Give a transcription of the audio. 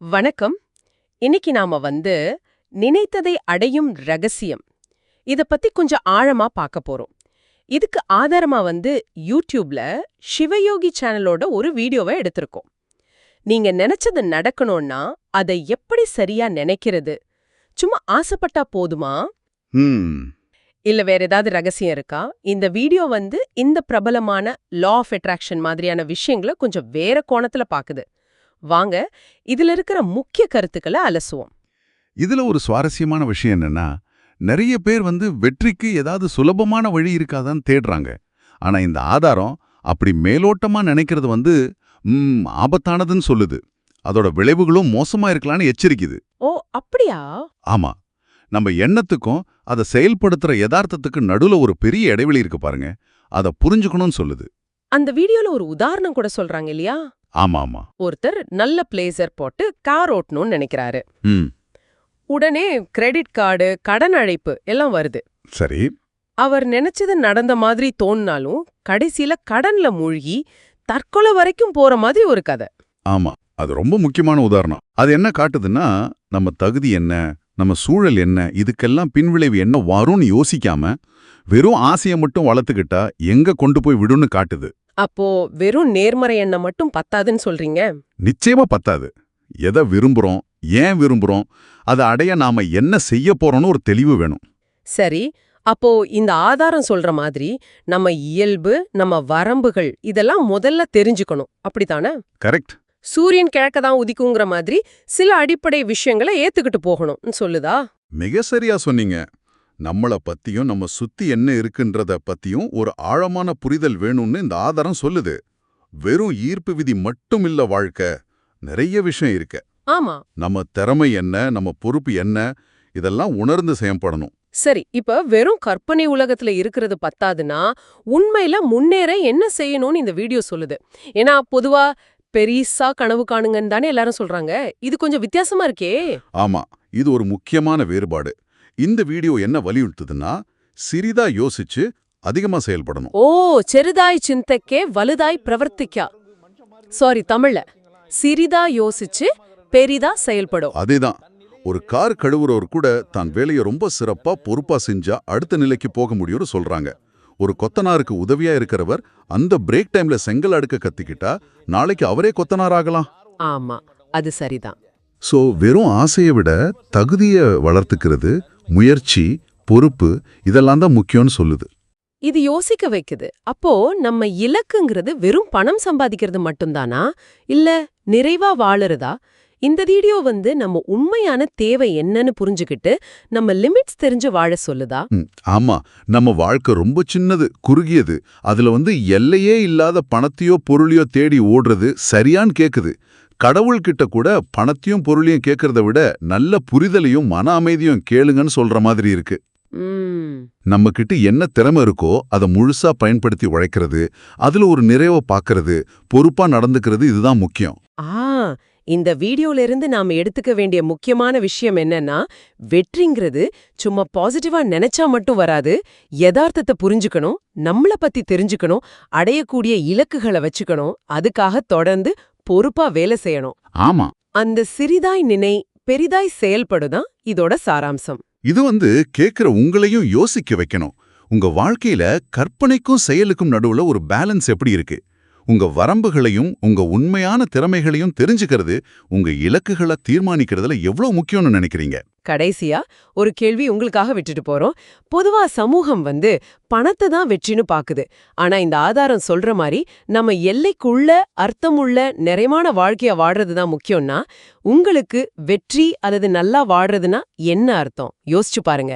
வணக்கம். இன்னைக்கு நாம வந்து நினைத்ததை அடையும் ரகசியம். இத பத்தி கொஞ்சம் ஆழமா பார்க்க போறோம். இதுக்கு ஆதாரமா வந்து யூடியூப்ல சிவயோகி சேனலோட ஒரு வீடியோவை எடுத்திருக்கோம். நீங்க நினைச்சது நடக்கணும்னா அதை எப்படி சரியா நினைக்கிறது? சும்மா ஆசைப்பட்டா போதுமா? இல்ல வேற ஏதாவது ரகசியம் இருக்கா? இந்த வீடியோ வந்து இந்த பிரபலமான லா ஆஃப் அட்ராக்ஷன் மாதிரியான விஷயங்களை கொஞ்சம் வேற கோணத்துல பாக்குது. வாங்க இதுல இருக்கிற முக்கிய கருத்துக்களை அலசுவோம். இதுல ஒரு சுவாரஸ்யமான விஷயம் என்னன்னா நிறைய பேர் வந்து வெற்றிக்கு ஏதாவது சுலபமான வழி இருக்காதான்னு தேடுறாங்க. ஆனா இந்த ஆதாரம் அப்படி மேலோட்டமா நினைக்கிறது வந்து ஆபத்தானதுன்னு சொல்லுது. அதோட விளைவுகளும் மோசமா இருக்கலாம்னு எச்சரிக்குது. ஓ அப்படியா? ஆமா. நம்ம எண்ணத்துக்கும் அதை செயல்படுத்துற யதார்த்தத்துக்கு நடுவுல ஒரு பெரிய இடைவெளி இருக்கு பாருங்க. அதை புரிஞ்சுக்கணும்னு சொல்லுது. அந்த வீடியோல ஒரு உதாரணம் கூட சொல்றாங்க இல்லையா? ஆமா ஆமா ஒருத்தர் நல்ல பிளேசர் போட்டு கார் ஓட்டணும்னு நினைக்கிறாரு. உடனே கிரெடிட் கார்டு கடன் அழைப்பு எல்லாம் வருது. சரி. அவர் நினைச்சது நடந்த மாதிரி தோணினாலும் கடைசியில கடன்ல மூழ்கி தற்கொலை வரைக்கும் போற மாதிரி ஒரு கதை. ஆமா அது ரொம்ப முக்கியமான உதாரணம். அது என்ன காட்டுதுன்னா நம்ம தகுதி என்ன நம்ம சூழல் என்ன இதுக்கெல்லாம் பின்விளைவு என்ன வரும்னு யோசிக்காம வெறும் ஆசையை மட்டும் வளர்த்துக்கிட்டா எங்க கொண்டு போய் விடும்னு காட்டுது. அப்போ வெறும் நேர்மறை எண்ணம் மட்டும் பத்தாதுன்னு சொல்றீங்க? நிச்சயமா பத்தாது. எதை விரும்புறோம் ஏன் விரும்புறோம் அதை அடைய நாம என்ன செய்ய போறோம்னு ஒரு தெளிவு வேணும். சரி அப்போ இந்த ஆதாரம் சொல்ற மாதிரி நம்ம இயல்பு நம்ம வரம்புகள் இதெல்லாம் முதல்ல தெரிஞ்சுக்கணும். அப்படித்தானே? கரெக்ட். சூரியன் கிழக்க தான் உதிக்குங்கிற மாதிரி சில அடிப்படை விஷயங்களை ஏத்துக்கிட்டு போகணும்னு சொல்லுதா? மிக சரியா சொன்னீங்க. நம்மள பத்தியும் நம்ம சுத்தி என்ன இருக்குன்றத பத்தியும் ஒரு ஆழமான புரிதல் வேணும்னு இந்த ஆதாரம் சொல்லுது. வெறும் ஈர்ப்பு விதி மட்டும் இல்ல வாழ்க்கை. நிறைய விஷயம் இருக்கு. ஆமா. நம்ம திறமை என்ன நம்ம பொறுப்பு என்ன இதெல்லாம் உணர்ந்து செயல்படணும். சரி இப்ப வெறும் கற்பனை உலகத்துல இருக்கிறது பத்தாதுன்னா உண்மையில முன்னேற என்ன செய்யணும்னு இந்த வீடியோ சொல்லுது. ஏன்னா பொதுவா பெரிசா கனவு காணுங்கன்னு தானே எல்லாரும் சொல்றாங்க. இது கொஞ்சம் வித்தியாசமா இருக்கே. ஆமா இது ஒரு முக்கியமான வேறுபாடு. இந்த வீடியோ என்ன வலியுறுத்துதுன்னா சிறிதா யோசிச்சு அதிகமா செயல்படணும். ஓ செருதாய் சிந்தக்கே வலுதாய் பிரவர்த்திக்கா. சாரி தமிழ்ல. சிறிதா யோசிச்சு பெரிதா செயல்படும். அதேதான். ஒரு கார் கழுவுறவர் கூட தான் வேலையை ரொம்ப சிறப்பா பொறுப்பா செஞ்சா அடுத்த நிலைக்கு போக முடியும்னு சொல்றாங்க. ஒரு கொத்தனாருக்கு உதவியா இருக்கிறவர் அந்த பிரேக் டைம்ல செங்கல் அடுக்க கத்திக்கிட்டா நாளைக்கு அவரே கொத்தனார் ஆகலாம். ஆமா அது சரிதான். சோ வெறும் ஆசையை விட தகுதியை வளர்த்துக்கிறது முயற்சி பொறுப்பு இதெல்லாம் தான் முக்கியம்னு சொல்லுது. இது யோசிக்க வைக்குது. அப்போ நம்ம இலக்குங்கிறது வெறும் பணம் சம்பாதிக்கிறது மட்டும்தானா? இல்ல நிறைவா வாழறதா? இந்த வீடியோ வந்து நம்ம உண்மையான தேவை என்னன்னு புரிஞ்சுக்கிட்டு நம்ம லிமிட்ஸ் தெரிஞ்சு வாழ சொல்லுதா? ஆமா. நம்ம வாழ்க்கை ரொம்ப சின்னது குறுகியது. அதுல வந்து எல்லையே இல்லாத பணத்தையோ பொருளையோ தேடி ஓடுறது சரியான்னு கேக்குது. கடவுள்கிட்ட கூட பணத்தையும் பொருளையும் கேட்கறத விட நல்ல புரிதலையும் மன அமைதியும் கேளுங்கன்னு சொல்ற மாதிரி இருக்கு. நம்ம கிட்ட என்ன திறமை இருக்கோ அதை முழுசா பயன்படுத்தி உழைக்கிறது அதுல ஒரு நிறைவை பார்க்கறது பொறுப்பா நடந்துக்கிறது இதுதான் முக்கியம். ஆ இந்த வீடியோல இருந்து நாம எடுத்துக்க வேண்டிய முக்கியமான விஷயம் என்னன்னா வெற்றிங்கிறது சும்மா பாசிட்டிவா நினைச்சா மட்டும் வராது யதார்த்தத்தை புரிஞ்சுக்கணும் நம்மள பத்தி தெரிஞ்சுக்கணும் அடையக்கூடிய இலக்குகளை வச்சுக்கணும் அதுக்காக தொடர்ந்து பொறுப்பா வேலை செய்யணும். ஆமா. அந்த சிறிதாய் நினை பெரிதாய் செயல்படுதான் இதோட சாராம்சம். இது வந்து கேக்குற உங்களையும் யோசிக்க வைக்கணும். உங்க வாழ்க்கையில கற்பனைக்கும் செயலுக்கும் நடுவுல ஒரு பேலன்ஸ் எப்படி இருக்கு? உங்க வரம்புகளையும் உங்க உண்மையான திறமைகளையும் தெரிஞ்சுக்கிறது உங்க இலக்குகளை தீர்மானிக்கிறதுல எவ்வளவு முக்கியம்னு நினைக்கிறீங்க? கடைசியா ஒரு கேள்வி உங்களுக்காக விட்டுட்டு போறோம். பொதுவா சமூகம் வந்து பணத்தை தான் வெற்றின்னு பாக்குது. ஆனா இந்த ஆதாரம் சொல்ற மாதிரி நம்ம எல்லைக்குள்ள அர்த்தமுள்ள நிறைவான வாழ்க்கைய வாடுறது தான் முக்கியம்னா உங்களுக்கு வெற்றி அல்லது நல்லா வாடுறதுன்னா என்ன அர்த்தம்? யோசிச்சு பாருங்க.